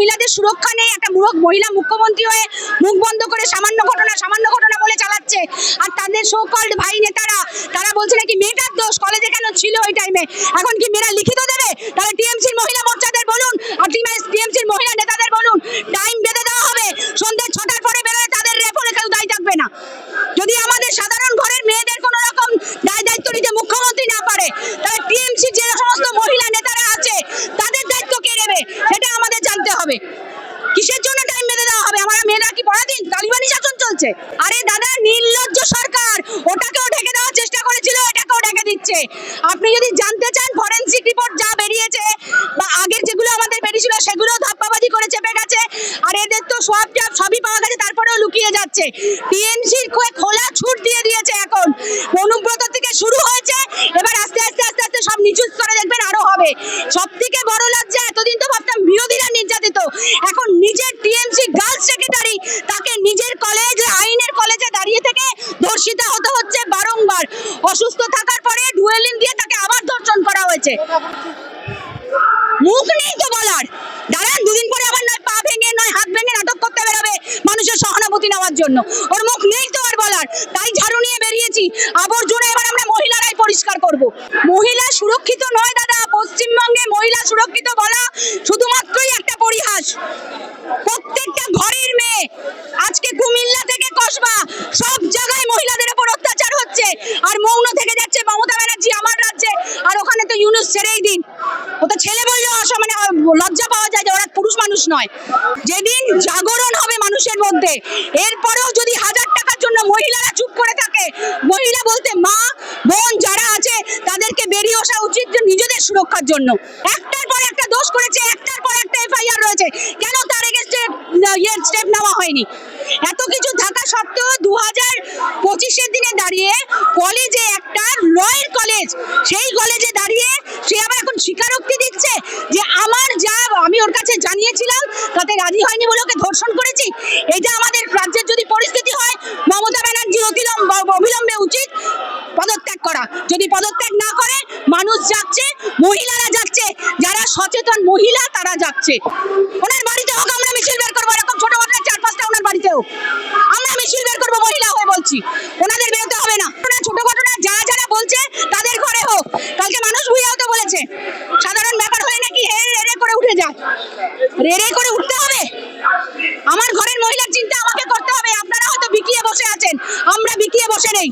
মহিলাদের সুরক্ষা নেই। একটা মুরক মহিলা মুখ্যমন্ত্রী হয়ে মুখ বন্ধ করে সামান্য ঘটনা সামান্য ঘটনা বলে চালাচ্ছে। আর তাদের সো কল্ড ভাই নেতারা, তারা বলছে নাকি মেয়েটার দোষ কলেজে কেন ছিল ওই টাইমে এখন কি মেয়েরা লিখিত দেবে? তাহলে টিএমসির মহিলা মোর্চাদের বলুন, আর টিএমসির মহিলা নেতাদের বলুন টাইম বেঁধে দেওয়া হবে সন্ধ্যে ছটার পরে বেরোলে তাদের রেফরে কেউ দায়ী থাকবে না যদি আমাদের সাধারণ ঘরের মেয়েদের কোনো রকম দায় দায়িত্ব নিতে মুখ্যমন্ত্রী না পারে তাহলে টিএমসি যে সমস্ত মহিলা নেতারা আছে তাদের দায়িত্ব কে নেবে সেটা আমাদের জানতে হবে কিসের জন্য টাইম বেঁধে দেওয়া হবে আমার মেয়েরা কি পড়াদিন তালিবানি চলছে আরে দাদা, নির্লজ্জ সরকার। ওটাকেও ঢেকে দেওয়ার চেষ্টা করেছিল, এটাকেও ঢেকে দিচ্ছে। আপনি যদি জানতে চান ফরেন্সিক রিপোর্ট যা বেরিয়েছে, বা আগের যেগুলো আমাদের বেরিয়েছিল, সেগুলো ধাপ্পাবাজি করে চেপে গেছে, আর এদের তো সব ট্যাপ সবই পাওয়া গেছে, তারপরেও লুকিয়ে যাচ্ছে। টিএমসির খোলা ছুট দিয়ে দিয়েছে এখন। অনুব্রত থেকে শুরু হয়েছে এবার আস্তে আস্তে আস্তে আস্তে সব নিচু স্তরে দেখবেন আরও হবে সব থেকে বড় লজ্জা এতদিন তো ভাবতাম বিরোধীরা নির্যাতিত এখন নিজের টিএমসি গার্লস সেক্রেটারি তাকে নিজের কলেজে আইনের কলেজে দাঁড়িয়ে থেকে ধর্ষিতা হতে হচ্ছে বারংবার অসুস্থ থাকার পরে ডুয়েলিন দিয়ে তাকে আবার ধর্ষণ করা হয়েছে। মুখ নেই তো বলার। দাঁড়ান, দুদিন পরে আবার নয়, পা ভেঙে নয়, হাত ভেঙে নাটক করতে বেরোবে মানুষের সহানুভূতি নেওয়ার জন্য। ওর মুখ নেই তো আর বলার। তাই ঝাড়ু নিয়ে বেরিয়েছি। আবর্জনা এবার আমরা মহিলারাই পরিষ্কার করব। মহিলা সুরক্ষিত নয়, দাদা। পশ্চিমবঙ্গে মহিলা সুরক্ষিত বলা শুধুমাত্রই একটা পরিহাস। প্রত্যেকটা ঘরের মেয়ে আজকে কুমিল্লা থেকে কসবা সব জায়গায় মহিলাদের উপর অত্যাচার হচ্ছে আর মৌন থেকে যাচ্ছে মমতা ব্যানার্জি আমার রাজ্যে আর ওখানে তো ইউনুস ছেড়েই দিন ও তো ছেলে বললেও আসো মানে লজ্জা পাওয়া যায় যে ওরা পুরুষ মানুষ নয়। যেদিন জাগরণ হবে মানুষের মধ্যে, এরপরেও যদি হাজার টাকার জন্য মহিলারা চুপ করে থাকে, মহিলা বলতে মা, বোন যারা আছে, তাদেরকে বেরিয়ে আসা উচিত নিজেদের সুরক্ষার জন্য। একটার পর একটা দোষ করেছে, একটার পর একটা এফআইআর রয়েছে। কেন তার এগেস্টে ইয়ে স্টেপ নেওয়া হয়নি? এত কিছু থাকা সত্ত্বেও দু হাজার পঁচিশের দিনে দাঁড়িয়ে কলেজে একটা লয়ের কলেজে জানিয়েছিলাম, তাতে রাজি হয়নি বলে ওকে ধর্ষণ করেছি। এটা আমাদের রাজ্যের যদি পরিস্থিতি হয়, মমতা ব্যানার্জির অতিলম্ব অবিলম্বে উচিত পদত্যাগ করা। যদি পদত্যাগ না করে, মানুষ যাচ্ছে, মহিলারা যাচ্ছে। যারা সচেতন মহিলা, তারা যাচ্ছে। ওনার বাড়িতে হোক, আমরা মিছিল বের করব, এরকম ছোট ঘটনা চার পাঁচটা ওনার বাড়িতেও। আমরা মিছিল বের করব, মহিলা হয়ে বলছি। ওনাদের বেরোতে হবে না। ছোট ঘটনা যারা যারা বলছে আমার ঘরের মহিলার চিন্তা আমাকে করতে হবে। আপনারা হয়তো বিকিয়ে বসে আছেন। আমরা বিকিয়ে বসে নেই।